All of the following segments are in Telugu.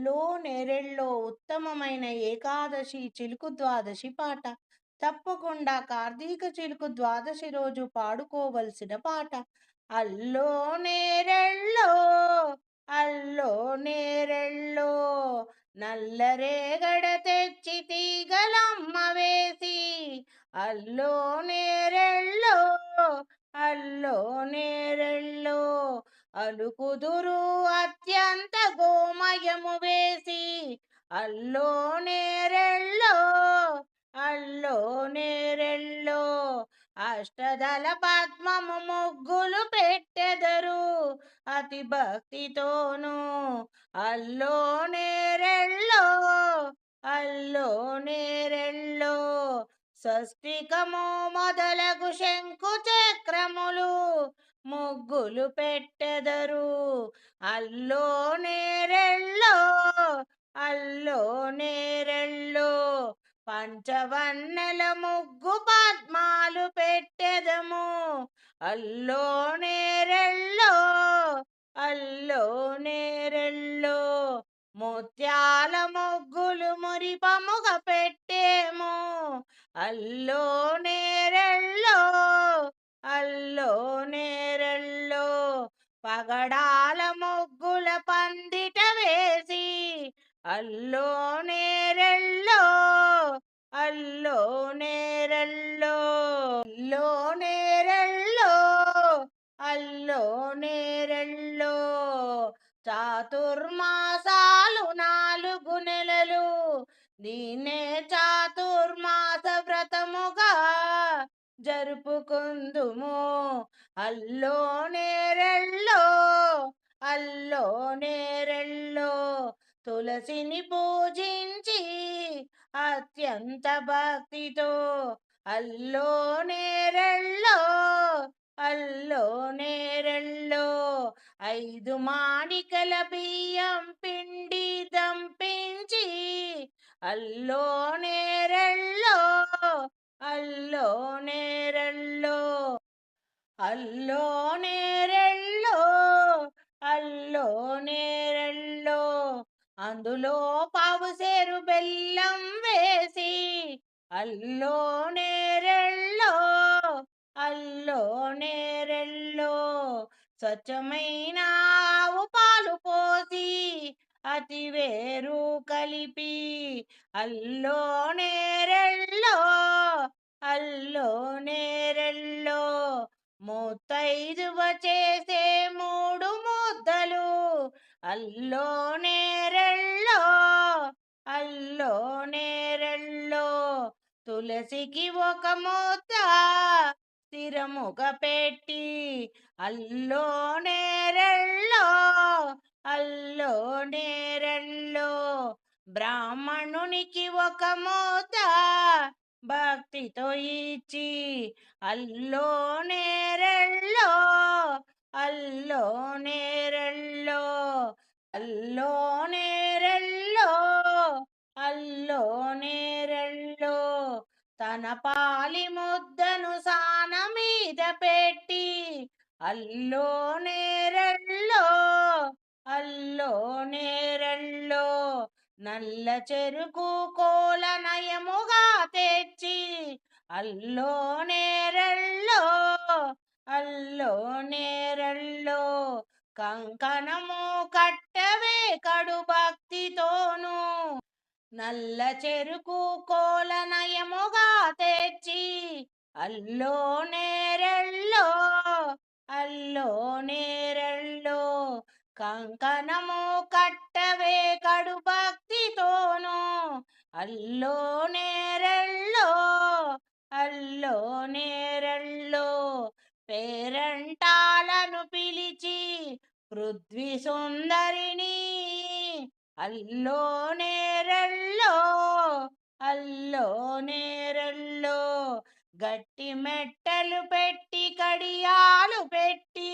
అల్లో నేరెళ్ళో ఉత్తమమైన ఏకాదశి చిలుకు ద్వాదశి పాట. తప్పకుండా కార్తీక చిలుకు ద్వాదశి రోజు పాడుకోవలసిన పాట. అల్లో నేరెళ్ళో అల్లో నేరెళ్ళో నల్లరేగడ తెచ్చి తీగలమ్మ వేసి. అల్లో నేరెళ్ళో అల్లో నేరెళ్ళో అలుకుదురు అత్యంత గోమయము వేసి అల్లో నేరెళ్ళో అల్లో నేరెళ్ళో అష్టదల పద్మము ముగ్గులు పెట్టెదరు అతి భక్తితోను అల్లో నేరెళ్ళో అల్లో నేరెళ్ళో స్వస్తికము మొదలగు శంకు చక్రములు ముగ్గులు పెట్టెదరు. అల్లో నేరెళ్ళో అల్లో నేరెళ్ళో. పంచవన్నెల ముగ్గు పద్మాలు పెట్టెదము. అల్లో నేరెళ్ళో అల్లో నేరెళ్ళో. ముత్యాల ముగ్గులు మురిపముగ పెట్టేము. అల్లో నేరెళ్ళో అల్లో నేరల్లో పగడాల ముగ్గుల పందిట వేసి అల్లో నేరల్లో అల్లో నేరల్లో అల్లో నేరల్లో అల్లో నేరల్లో చాతుర్మాసాలు నాలుగు నెలలు దీనే చాతుర్మాస వ్రతముగా జరుపుకుందుము. అల్లో నేరెళ్ళో అల్లో నేరెళ్ళో తులసిని పూజించి అత్యంత భక్తితో అల్లో నేరెళ్ళో అల్లో నేరెళ్ళో ఐదు మాణికల బియ్యం పిండి దంపించి అల్లో నేరెళ్ళో అల్లో నేరెళ్ళో అల్లో నేరెళ్ళో అల్లో నేరెళ్ళో అందులో పావుసేరు బెల్లం వేసి అల్లో నేరెళ్ళో అల్లో నేరళ్ళో స్వచ్ఛమైన ఆవు పాలు పోసి అతి వేరు కలిపి అల్లో నేరెల్లో అల్లో నేరెల్లో ముత్తైదువ చేసే మూడు ముద్దలు అల్లో నేరెళ్ళో అల్లో నేరెళ్ళో. తులసికి ఒక మూత స్థిరముగ పెట్టి అల్లో నేరెళ్ళో. అల్లో నేరల్లో బ్రాహ్మణునికి ఒక మూత భక్తితో ఇచ్చి అల్లో నేరల్లో అల్లో నేరల్లో అల్లో నేరల్లో అల్లో నేరల్లో తన పాలి ముద్దను సాన మీద పెట్టి అల్లో నేరల్లో అల్లో నేరల్లో నల్ల చెరుకు కోల నయముగా తెచ్చి అల్లో నేరల్లో అల్లో నేరల్లో కంకణము కట్టవే కడు భక్తితోను నల్ల చెరుకు కోల నయముగా తెచ్చి అల్లో నేరల్లో అల్లో నేరల్లో కంకణము కట్టవే కడు భక్తితోనూ అల్లో నేరెళ్ళో అల్లో నేరెళ్ళో పేరంటాలను పిలిచి పృథ్వీ సుందరిని అల్లో నేరెళ్ళో అల్లో నేరెళ్ళో గట్టి మెట్టలు పెట్టి కడియాలు పెట్టి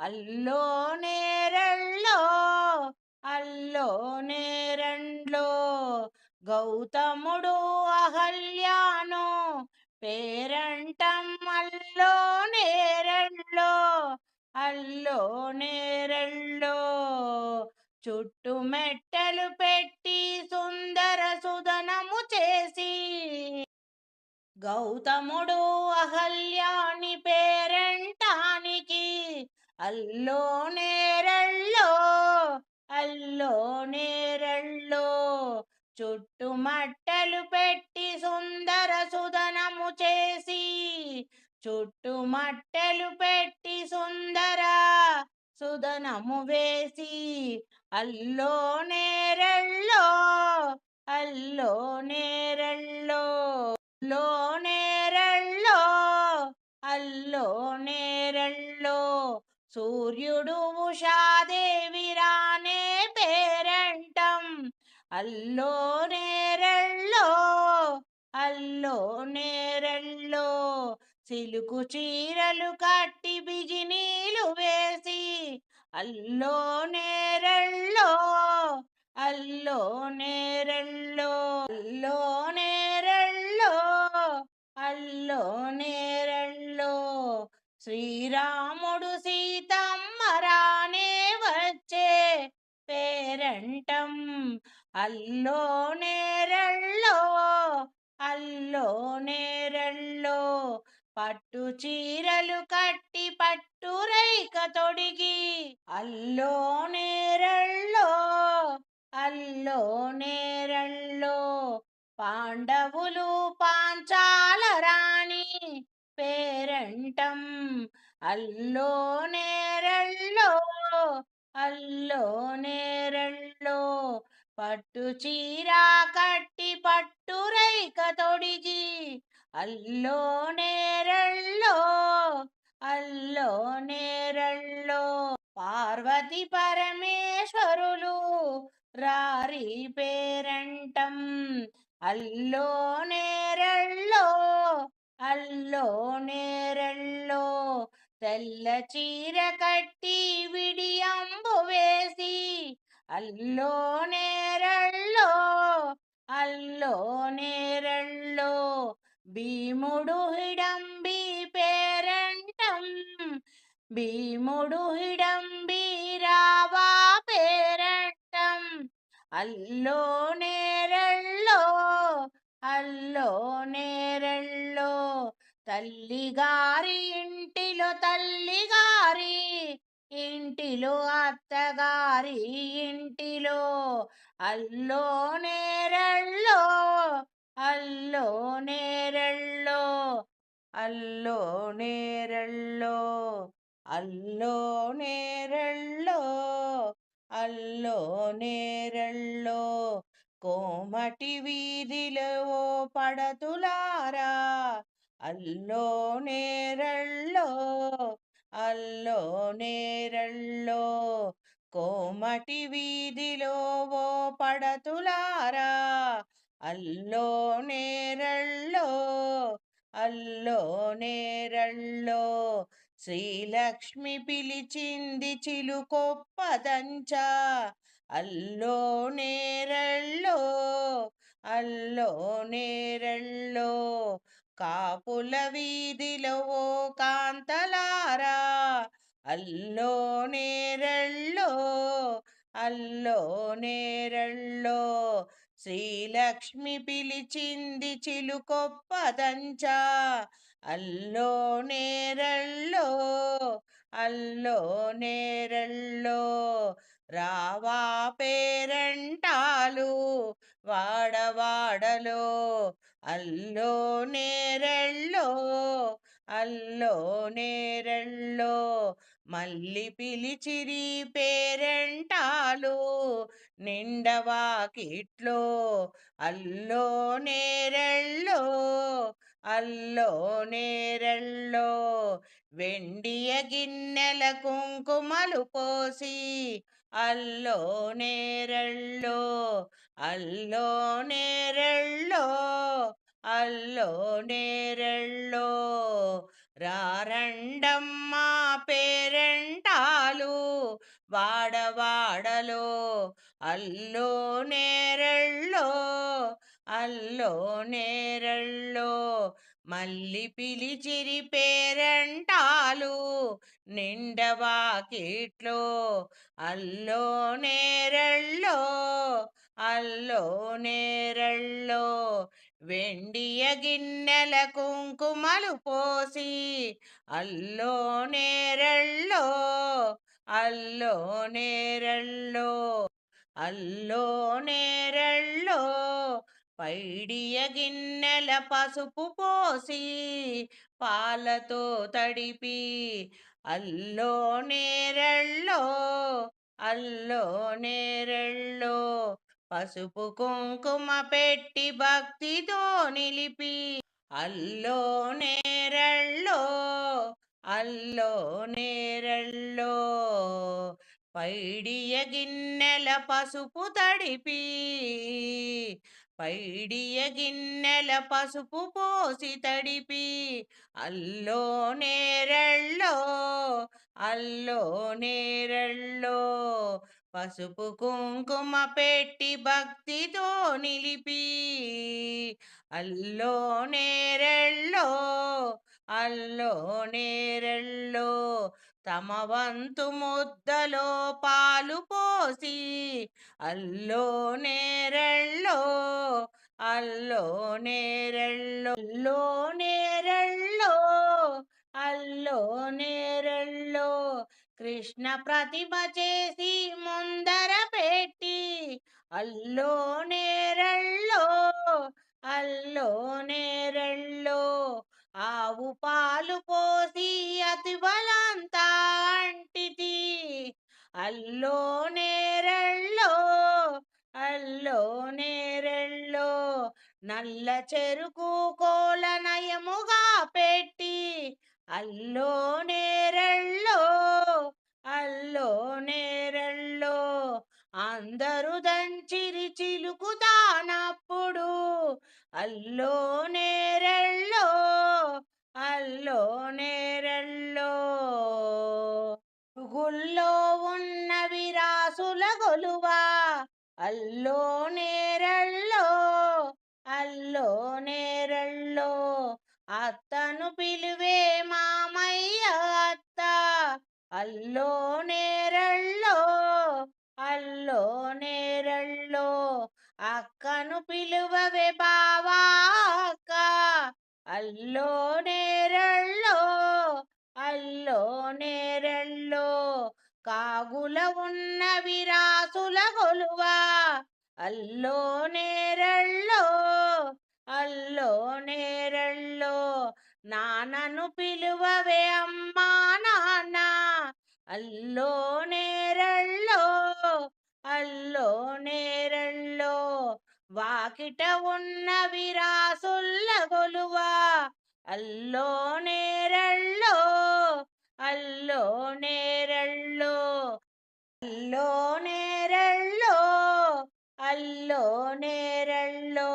అల్లో నేరళ్ళో అల్లో నేరండ్లో గౌతముడు అహల్యాను పేరంటం అల్లో నేరళ్ళో అల్లో నేరళ్ళో చుట్టు మెట్టలు పెట్టి సుందర సుదనము చేసి గౌతముడు అహల్యాని పేరంటానికి అల్లో నేరళ్ళో అల్లో నేరళ్ళో చుట్టుమట్టలు పెట్టి సుందర సుదనము చేసి చుట్టుమట్టెలు పెట్టి సుందర సుదనము వేసి అల్లో నేరళ్ళో అల్లో నేరళ్ళో లో నేరళ్ళో అల్లో సూర్యుడు ఉషాదేవి రానే పేరంటం. అల్లో నేరళ్ళో అల్లో నేరళ్ళో సిలుకు చీరలు కట్టి బిజినీలు వేసి అల్లో నేరళ్ళో అల్లో నేరళ్ళో అల్లో నేరళ్ళో అల్లో నేరళ్ళో. శ్రీరాముడు సీ పేరంటం. అల్లో నేరళ్ళో అల్లో నేరళ్ళో. పట్టు చీరలు కట్టి పట్టు రైక తొడిగి అల్లో నేరళ్ళో అల్లో నేరళ్ళో. పాండవులు పాంచాల రాణి పేరంటం. అల్లో నేరళ్ళో అల్లో నేరళ్ళో పట్టు చీర కట్టి పట్టు రైక తొడిగి అల్లో నేరళ్ళో అల్లో నేరళ్ళో పార్వతి పరమేశ్వరులు రారి పేరంటం. అల్లో నేరళ్ళో అల్లో నేరళ్ళో తెల్ల చీర కట్టి విడియంబు వేసి అల్లో నేరళ్ళో అల్లో నేరళ్ళో భీముడు హిడంబి పేరంటం భీముడు హిడంబి రావా పేరంటం. అల్లో నేరళ్ళో అల్లో నేరళ్ళో తల్లిగారి ఇంటిలో తల్లిగారి ఇంటిలో అత్తగారి ఇంటిలో అల్లో నేరళ్ళో అల్లో నేరళ్ళో అల్లో నేరళ్ళో అల్లో నేరళ్ళో అల్లో నేరళ్ళో కోమటి వీధిలో పడతులారా అల్లో నేరళ్ళో అల్లో నేరళ్ళో కోమటి వీధిలో ఓ పడతులారా? అల్లో నేరళ్ళో అల్లో నేరళ్ళో శ్రీలక్ష్మి పిలిచింది చిలుకొప్పదంచ అల్లో నేరళ్ళో అల్లో నేర పుల వీధిలో ఓ కాంతలారా. అల్లో నేరళ్ళో అల్లో నేరళ్ళో. శ్రీలక్ష్మి పిలిచింది చిలుకొప్పదంచ అల్లో నేరళ్ళో అల్లో నేరళ్ళో. రావా పేరంటాలు వాడవాడలో. అల్లో నేరళ్ళో అల్లో నేరళ్ళో మల్లి పిలిచిరి పేరంటాలు నిండవాకిట్లో అల్లో నేరళ్ళో అల్లో నేరళ్ళో వెండియ గిన్నెల కుంకుమలు పోసి అల్లో నేరళ్ళో అల్లో నేరళ్ళో అల్లో నేరళ్ళో. రారండమ్మా పేరంటాలు వాడవాడలో. అల్లో నేరళ్ళో అల్లో నేరళ్ళో. మల్లి పిలిచిరి పేరంటాలు నిండవాకిట్లో అల్లో నేరళ్ళో అల్లో నేరళ్ళో. వెండియ గిన్నెల కుంకుమలు పోసి అల్లో నేరళ్ళో అల్లో నేరళ్ళో. అల్లో నేరళ్ళో పైడియ గిన్నెల పసుపు పోసి పాలతో తడిపి అల్లో నేరళ్ళో అల్లో నేరళ్ళో పసుపు కుంకుమ పెట్టి భక్తితో నిలిపి అల్లో నేరళ్ళో అల్లో నేరళ్ళో పైడియ గిన్నెల పసుపు తడిపి పైడియ గిన్నెల పసుపు పోసి తడిపి అల్లో నేరళ్ళో అల్లో నేరళ్ళో పసుపు కుంకుమ పెట్టి భక్తితో నిలిపి అల్లో నేరళ్ళో అల్లో నేరళ్ళో తమ వంతు ముద్దలో పాలు పోసి అల్లో నేరళ్ళో అల్లో నేరళ్ళో అల్లో నేరళ్ళో అల్లో నేరళ్ళో. కృష్ణ ప్రతిభ చేసి ముందర పెట్టి అల్లో నేరళ్ళో అల్లో నేరళ్ళో. ఆవు పాలు పోసి అతి బలంతా అంటితి అల్లో నేరళ్ళో అల్లో నేరెళ్ళో నల్ల చెరుకు కోల నయముగా పెట్టి అల్లో నేరళ్ళో అల్లో నేరళ్ళో అందరూ దంచిరి చిలుకుతానప్పుడు అల్లో నేరళ్ళో అల్లో నేరల్లో. గుల్లో ఉన్న విరాసుల గొలువా అల్లో నేరల్లో అల్లో నేరల్లో. అత్తను పిలువే మామయ్య అత్త అల్లో నేరల్లో అల్లో నేరల్లో. అక్కను పిలువవే బావా అల్లో నేరళ్ళో అల్లో నేరళ్ళో కాగుల ఉన్న విరాసుల గొలువా అల్లో నేరళ్ళో అల్లో నేరళ్ళో నాన్నను పిలువవే అమ్మా నాన్న. అల్లో నేరళ్ళో అల్లో నేరళ్ళో వాకిట ఉన్న విరాసుల్ల గొలువా అల్లో నేరళ్ళో అల్లో నేరళ్ళో అల్లో నేరళ్ళో అల్లో నేరళ్ళో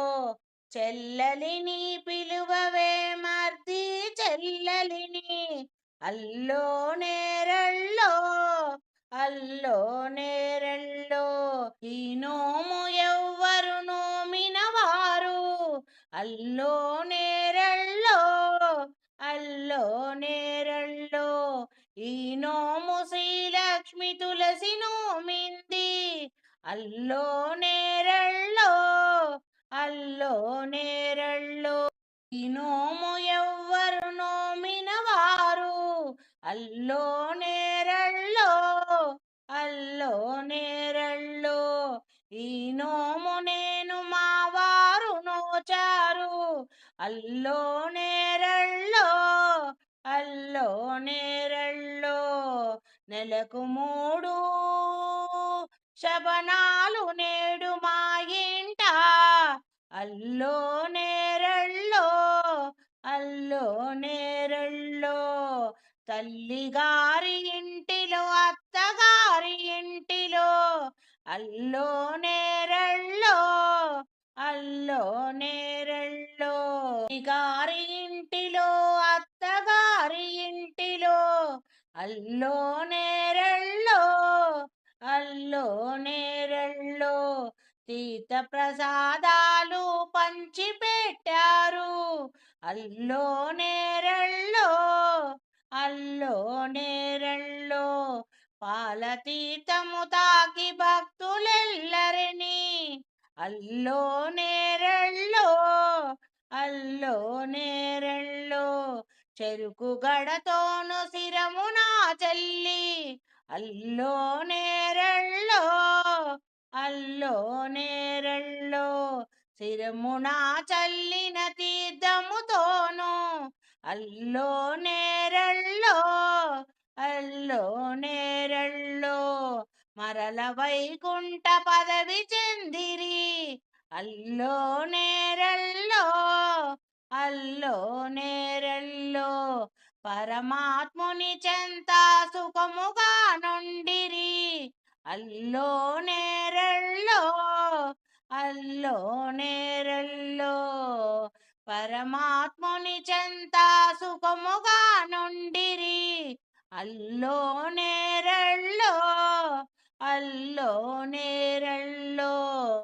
చెల్లలిని పిలువవే మర్ది చెల్లలిని అల్లో నేరళ్ళో అల్లో నేరళ్ళో ఈ నోము ఎవ్వ అల్లో నేరళ్ళో అల్లో నేరళ్ళో ఈ నోము శ్రీలక్ష్మి తులసి నోమింది. అల్లో నేరళ్ళో అల్లో నేరళ్ళో ఈ నోము ఎవ్వరు నోమిన వారు. అల్లో నేరళ్ళో అల్లో నేరళ్ళో ఈ నోము నేను మా వారు నోచా అల్లో నేరళ్ళో అల్లో నేరళ్ళో నెలకు మూడు శబనాలు నేడు మా ఇంట. అల్లో నేరళ్ళో అల్లో నేరళ్ళో తల్లిగారి ఇంటిలో అత్తగారి ఇంటిలో అల్లో నేరళ్ళో గారి ఇంటిలో అత్తగారి ఇంటిలో అల్లో నేరెళ్ళో అల్లో నేరెళ్ళో తీర్థ ప్రసాదాలు పంచిపెట్టారు. అల్లో నేరళ్ళో అల్లో నేరళ్ళో పాలతీతము తాకి భక్తులెల్లరిని. అల్లో నేర అల్లో నేరెళ్ళో చెరుకు గడతోను శిరమున చెల్లి. అల్లో నేరెళ్ళో అల్లో నేరళ్ళో శిరమున చల్లిన తీర్థముతోను. అల్లో నేరళ్ళో అల్లో నేరళ్ళో మరల వైకుంఠ పదవి చెందిరి. అల్లో నే అల్లో నేరళ్ళో పరమాత్ముని చెంత సుఖముగా నుండిరి. అల్లో నేరళ్ళో అల్లో నేరళ్ళో పరమాత్ముని చెంత సుఖముగా నుండిరి. అల్లో నేరళ్ళో అల్లో నేరళ్ళో